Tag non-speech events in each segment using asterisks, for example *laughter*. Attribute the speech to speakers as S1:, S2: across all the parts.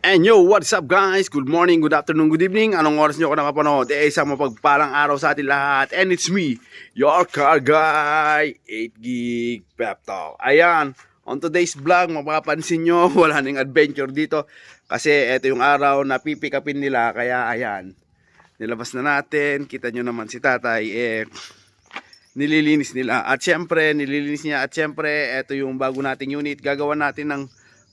S1: And yo, what's up guys? Good morning, good afternoon, good evening. Anong oras nyo ako nakapanood? Eh, isang mapagpalang araw sa atin lahat. And it's me, your car guy, 8 Gig Pep Talk. Ayan, on today's vlog, mapapansin nyo, *laughs* wala nang adventure dito. Kasi ito yung araw na pipick upin nila. Kaya ayan, nilabas na natin. Kita nyo naman si tatay, eh, nililinis nila. At syempre, nililinis niya. At syempre, ito yung bago nating unit. Gagawa natin ng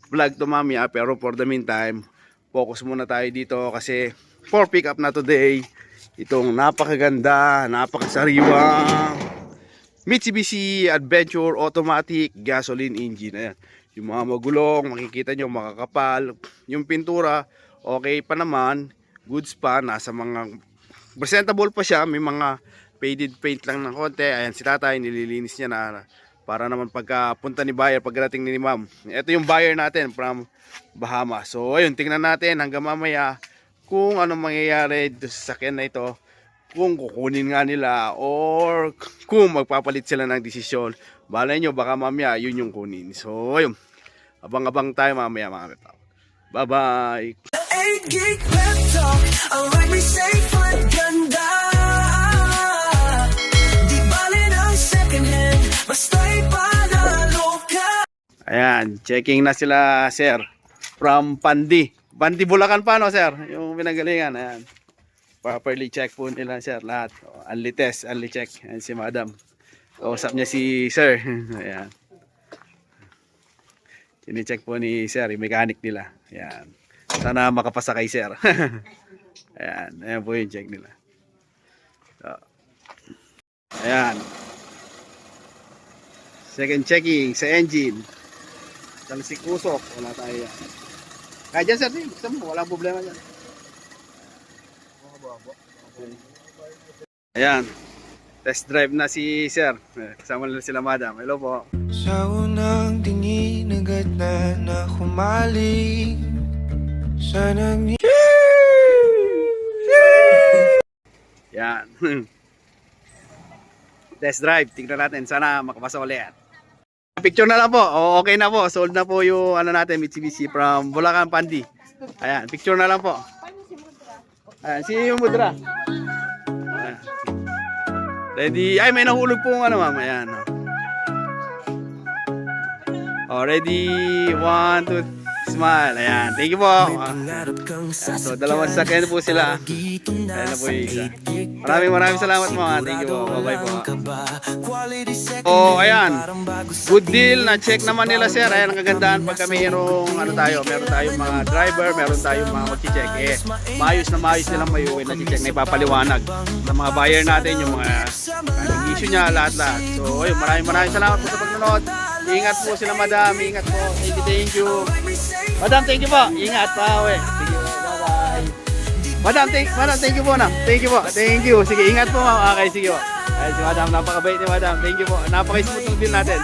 S1: vlog to mamaya. Pero for the meantime, focus muna tayo dito kasi for pick up na today. Itong napakaganda, napakasariwang Mitsubishi Adventure Automatic Gasoline Engine. Ayan. Yung mga magulong, makikita nyo makakapal. Yung pintura, okay pa naman. Goods pa, nasa mga presentable pa siya. May mga faded paint lang ng konti. Ayan si tatay, nililinis niya na para naman pagka punta ni buyer, pagdating ni ma'am. Ito yung buyer natin from Bahama. So ayun, tingnan natin hanggang mamaya kung ano mangyayari sa sakyan na ito. Kung kukunin nga nila or kung magpapalit sila ng desisyon. Balay nyo, baka mamaya yun yung kunin. So ayun, abang-abang tayo mamaya mga kapatid. Bye-bye!
S2: 8
S1: Ayan, checking na sila, sir. From Pandi. Pandi Bulacan pa, no, sir? Yung pinagalingan, ayan. Properly check po nila, sir, lahat. O, Unli test, unli check. Ayan si madam. Kausap niya si sir. *laughs* ayan. Sini-check po ni sir, yung mechanic nila. Ayan. Sana makapasa kay sir. *laughs* ayan, ayan po yung check nila. So, ayan. Second checking sa engine. Talsik usok, wala tayo yan. Kaya dyan sir, gusto mo, walang problema dyan. Ayan, test drive na si sir. Eh, Kasama na sila madam. Hello po.
S3: Sa unang tingin agad na na humaling Sa nagni
S1: Yan. *laughs* test drive, tignan natin. Sana makapasa ulit. Picture na lang po. O, okay na po. Sold na po yung ano natin, Mitsubishi from Bulacan Pandi. Ayan, picture na lang po. Ayan, si mudra. Ayan. Ready? Ay, may nahulog po ano ma'am. Ayan. Oh, ready? One, two, smile. Ayan. Thank you po. Ayan, so, dalawang sakyan po sila. Ayan
S2: na
S1: po yung isa.
S2: 8 gig
S1: Maraming maraming salamat mo. Thank you po. Bye-bye po. Oh, ayan. Good deal. Na-check naman nila sir. Ayan ang kagandahan pagka mayroong ano tayo. Meron tayong mga driver. Meron tayong mga mag-check. Eh, maayos na maayos nilang may uwi na check na ipapaliwanag ng mga buyer natin. Yung mga anong issue niya. Lahat-lahat. So, ayun. Maraming maraming salamat po sa pagnanood. Ingat po sila madam. Ingat po. Thank you. Thank you. Madam, thank you po. Ingat pa. We. Thank you. Bye-bye. Madam, thank, madam, thank you po na. Thank you po. Thank you. Sige, ingat po ma'am. Okay, sige po. Ay, si madam, napakabait ni madam. Thank you po. Napaka-smooth ng deal natin.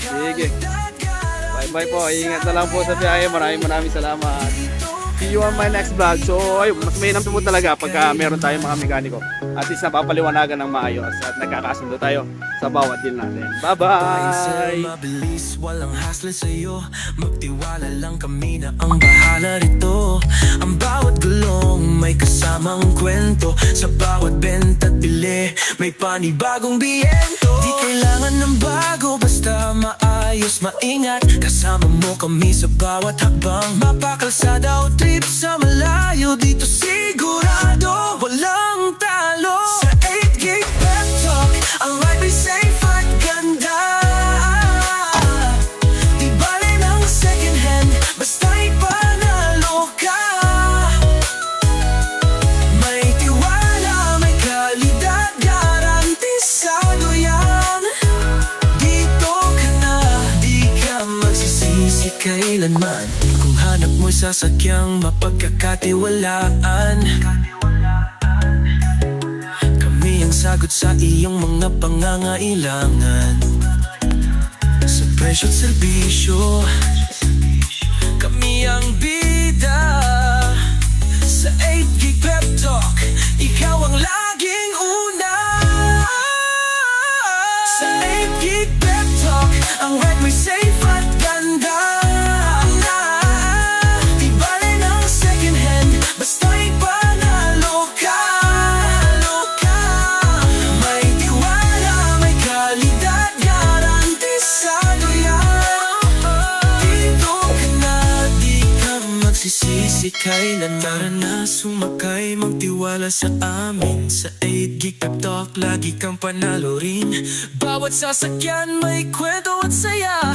S1: Sige. Bye-bye po. Ingat na lang po sa biyahe. Maraming maraming salamat. You on my next vlog. So, ayun, mas mainam po talaga pagka meron tayong mga mekaniko. At least napapaliwanagan ng maayos at nagkakasundo tayo sa bawat deal natin. Bye-bye!
S2: mabilis, walang hassle sa'yo Magtiwala lang kami na ang bahala rito Ang bawat gulong may kasamang kwento Sa bawat benta at bili May panibagong biyento Di kailangan ng maayos, maingat Kasama mo kami sa bawat hakbang. Mapakalsada o trip sa malayo Dito sigurado walang talo kailanman. Kung hanap mo sasakyang mapagkakatiwalaan. Kami ang sagot sa iyong mga pangangailangan. Sa presyo't serbisyo Kami ang bida. Sa 8 gig pep talk magsisisi kailan Tara na sumakay, magtiwala sa amin. Sa 8 Gig Pep Talk, lagi kang panalo rin. Bawat sasakyan may kwento at saya